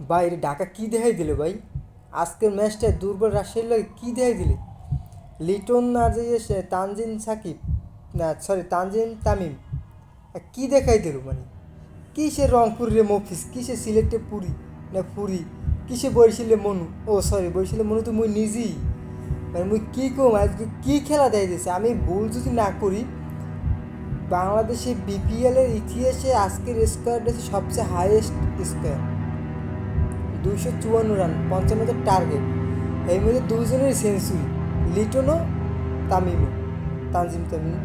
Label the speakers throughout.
Speaker 1: এটা ঢাকা কী দেখাই দিলে ভাই? আজকের ম্যাচটায় দুর্বল রাজশাহীর লাগে কী দেখাই দিলে? লিটন আর যে সে তানজিন সাকিব? না সরি তানজিন তামিম। কী দেখাই দিল মানে? কিসে রংপুরের মফিস কিসে সিলেটে পুরি? না, পুরি। কিসে বরিশালে মনু? ও সরি বরিশালে মনু তো মুই নিজেই। মানে মুই কী কম? আজকে কী খেলা দেয় দিয়েছে আমি ভুল যদি না করি বাংলাদেশে বিপিএলের ইতিহাসে আজকের স্কোয়ারটা হচ্ছে সবচেয়ে হাইয়েস্ট স্কোয়ার দুইশো চুয়ান্ন রান পঞ্চান্নটা টার্গেট। এর মধ্যে দুজনের সেঞ্চুরি, লিটনও তামিমও। তানজিম তামিম,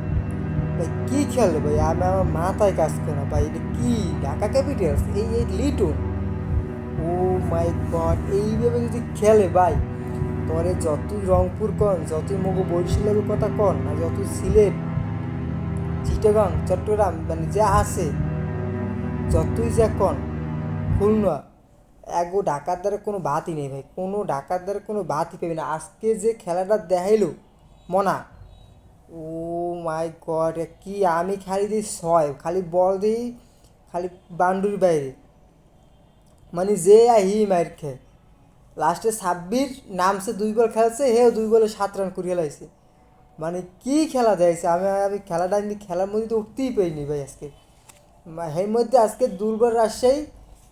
Speaker 1: ভাই, কী খেলে ভাই? আমি আমার মাথায় কাজ করে না, ভাই, এটা কী? ঢাকা ক্যাপিটালস, এই এই লিটন। ও মাই গড, এইভাবে যদি খেলে ভাই, তোরে যতই রংপুর কন, যতই মগো বরিশালের কথা কন, আর যতই সিলেট, চিটাগাং, চট্টগ্রাম মানে যা আছে, যতই যা কন, খুলনা এগো ঢাকার দ্বারা কোনো বাতই নেই ভাই, কোনো ঢাকার দ্বারা কোনো বাতই পাবি না। আজকে যে খেলাটা দেখাইলো, মনা, ও মাই গড কি আমি খালি দিই ছয়, খালি বল দিই, খালি বাউন্ডারির বাইরে। মানে যে হি মার খেয়ে। লাস্টে সাব্বির নামছে, দুই বল খেলছে, হেও দুই বলে সাত রান করিয়ে লাইছে মানে কি খেলা দিয়েছে আমি আমি খেলাটা আমি খেলার মধ্যে তো উঠতেই পারিনি ভাই আজকে। এর মধ্যে আজকে দুর্বল রাজশাহী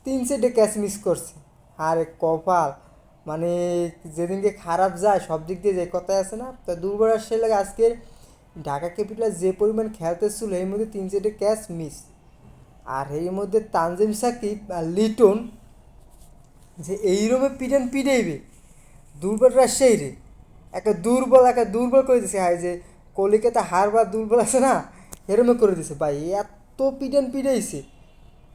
Speaker 1: তিন সেটে ক্যাচ মিস করছে। আর কপাল মানে যেদিনকে খারাপ যায়, সব দিক দিয়ে যে কথায় আছে না, তো দুর্বল রাজশাহী লাগে আজকের ঢাকা ক্যাপিটাল যে পরিমাণ খেলতে খেলতেছিল এর মধ্যে তিন সেটে ক্যাচ মিস আর এর মধ্যে তানজিম সাকিব আর লিটন যে এইরকমে পিটান পিটাইবে, দুর্বল রাজশাহী রে। একটা দুর্বল একটা দুর্বল করে দিছে হাই যে কলিকাতা হার হারবার দুর্বল আছে না এরমে করে দিছে। ভাই, এত পিটান পিটাইছে।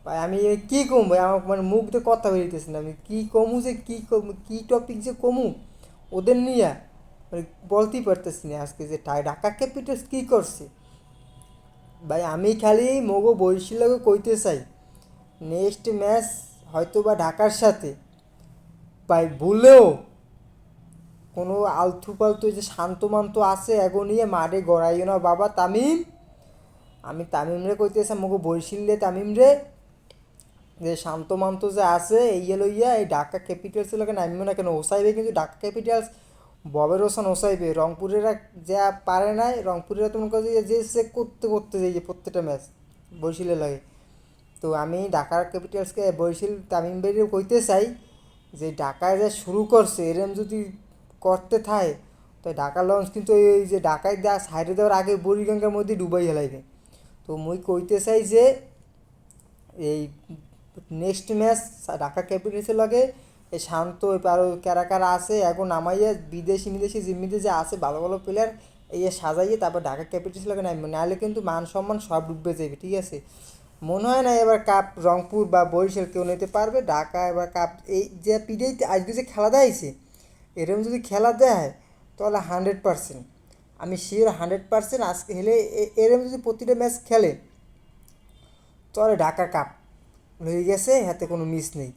Speaker 1: ভাই, আমি কী কম ভাই? আমার মানে মুখ দিয়ে কথা বেরিয়েতেছে না। আমি কী কমু যে, কী কমু, কী টপিক যে কমু? ওদের নিয়ে মানে বলতেই পারতেছি না আজকে যে ঢাকা ক্যাপিটালস কী করছে? ভাই, আমি খালি মগো বরিশালকে কইতে চাই নেক্সট ম্যাচ হয়তো বা ঢাকার সাথে। ভাই, ভুলেও কোনো আলতু পালতু যে শান্ত মান্ত আছে, এগো নিয়ে মারে গড়াইও না বাবা তামিম। আমি তামিম রে কইতেছে মগো বরিশিলে তামিম রে। যে শান্ত মান্ত যে আছে, এই লইয়া এই ঢাকা ক্যাপিটালস লোকে নামিও না কেন? ওসাইবে কিন্তু ঢাকা ক্যাপিটালস ববের হোসেন ওসাইবে। রংপুরেরা যা পারে নাই, রংপুরেরা তোমার কাছে যে সে করতে করতে যাই যে প্রত্যেকটা ম্যাচ বরিশিলে লাগে। তো আমি ঢাকার ক্যাপিটালসকে বরিশাল তামিম ভাইয়ের কইতে চাই যে ঢাকায় যা শুরু করছে, এরম যদি করতে থাকে, তো ঢাকা লঞ্চ কিন্তু এই যে ঢাকায় দেওয়া সাইডে দেওয়ার আগে বুড়িগঙ্গার মধ্যে ডুবাই হেলাইবে। তো মুই কইতে চাই যে এই নেক্সট ম্যাচ ঢাকা ক্যাপিটালসের লগে, এই শান্ত আরও কারা কারা আছে, এখন নামাইয়া বিদেশি বিদেশি জিম্মিতে যে আছে, ভালো ভালো প্লেয়ার এই সাজাইয়ে তারপর ঢাকা ক্যাপিটালস লগে নামবে নাহলে কিন্তু মান সম্মান সব ডুববে যাবে ঠিক আছে? মনে হয় না এবার কাপ রংপুর বা বরিশাল কেউ নিতে পারবে, ঢাকা এবার কাপ, এই যে পিডিআইতে আজকে যে খেলা দেয়ছে এরকম যদি খেলা দেয়, তাহলে হান্ড্রেড পার্সেন্ট আমি শিওর হান্ড্রেড পার্সেন্ট আজকে হেলে এ- এরম যদি প্রতিটা ম্যাচ খেলে, তাহলে ঢাকা কাপ। হয়ে গেছে, হাতে কোনো মিস নেই।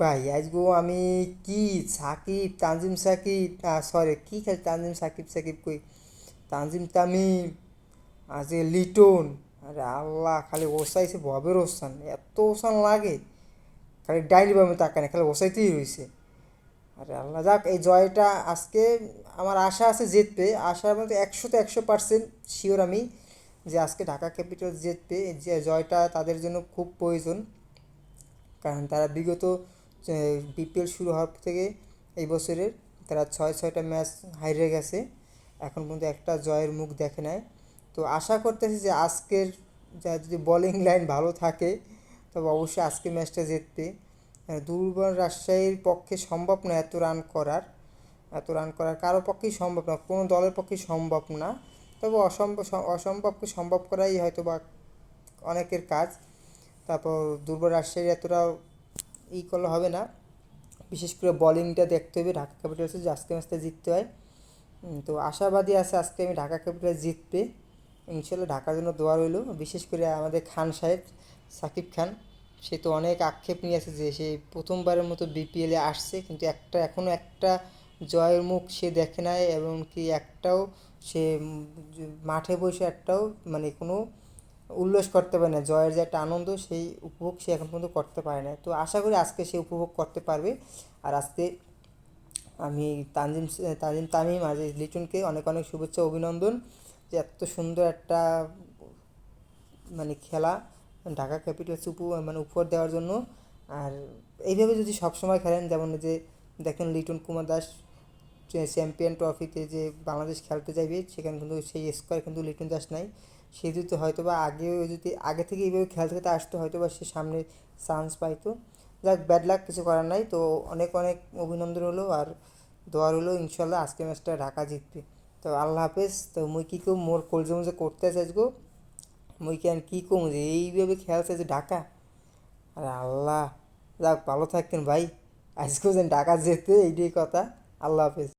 Speaker 1: ভাই আজগো আমি কি, সাকিব, তানজিম সাকিব সরি কি খেল তানজিম, সাকিব সাকিব কই? তানজিম তামিম আজকে লিটন, আরে আল্লাহ, খালি ওসাইছে ববের ওসান, এত ওসান লাগে। খালি ডাইনি বামে তাকায় না, খালি ওসাইতেই রয়েছে আরে আল্লাহ, যাক, এই জয়টা আজকে, আমার আশা আছে জিতবে আশার মধ্যে একশোতে একশো পার্সেন্ট শিওর আমি। যে আজকে ঢাকা ক্যাপিটাল জিতবে যে জয়টা তাদের জন্য খুব প্রয়োজন। কারণ তারা বিগত বিপিএল শুরু হওয়ার থেকে এই বছরের তারা ছয়, ছয়টা ম্যাচ হারিয়ে গেছে। এখন পর্যন্ত একটা জয়ের মুখ দেখে নেয় তো আশা করতেছি যে আজকের যা যদি বোলিং লাইন ভালো থাকে, তবে অবশ্যই আজকে ম্যাচটা জিতবে। দুর্বল রাজশাহীর পক্ষে সম্ভব না এত রান করার। এত রান করার কারও পক্ষেই সম্ভব না, কোনো দলের পক্ষেই সম্ভব না। তবে অসম্ভব অসম্ভবকে সম্ভব করাই হয়তো বা অনেকের কাজ। তারপর দুর্বল রাজশাহীর এতটা ই করলে হবে না। বিশেষ করে বলিংটা দেখতে হবে, ঢাকা ক্যাপিটালসে যে আজকে ম্যাচটা জিততে হয়। তো আশাবাদী আছে আজকে আমি ঢাকা ক্যাপিটাল জিতবে। ইনশাল্লাহ ঢাকার জন্য দোয়া রইল। বিশেষ করে আমাদের খান সাহেব, সাকিব খান, সে তো অনেক আক্ষেপ নিয়ে আছে যে সে প্রথমবারের মতো বিপিএলে আসছে। কিন্তু একটা এখনও একটা জয়ের মুখ সে দেখে নাই এবং কি একটাও সে মাঠে বসে একটাও মানে কোনো উল্লাস করতে পারে না। জয়ের যে একটা আনন্দ, সেই উপভোগ সে এখন পর্যন্ত করতে পারে না। তো আশা করি আজকে সে উপভোগ করতে পারবে। আর আজকে আমি তানজিম তানজিম তামিম এই লিটনকে অনেক অনেক শুভেচ্ছা, অভিনন্দন যে এত সুন্দর একটা মানে খেলা ঢাকা ক্যাপিটালস উপ মানে উপহার দেওয়ার জন্য। আর এইভাবে যদি সবসময় খেলেন, যেমন যে দেখেন লিটন কুমার দাস চ্যাম্পিয়ন ট্রফিতে যে বাংলাদেশ খেলতে যাইবে সেখানে কিন্তু সেই স্কোয়ার কিন্তু লিটন দাস নাই। সে যদি হয়তো বা আগেও যদি, আগে থেকে এইভাবে খেলতে খেলতে আসতো হয়তো বা সে সামনে চান্স পাইতো। যাক ব্যাড লাক কিছু করার নাই। তো অনেক অনেক অভিনন্দন হলো আর দোয়ার হলো ইনশাল্লাহ আজকে ম্যাচটা ঢাকা জিতবে। তো আল্লাহ হাফেজ। তো মুই কী কম, মোর কলজে মজে করতে চাইছগো মুই কেন কী কম, যে এইভাবে খেলছে যে ঢাকা। আর আল্লাহ, যাক, ভালো থাকতেন ভাই। আজকেও যেন ঢাকা যেতে, এইটাই কথা। আল্লাহ হাফেজ।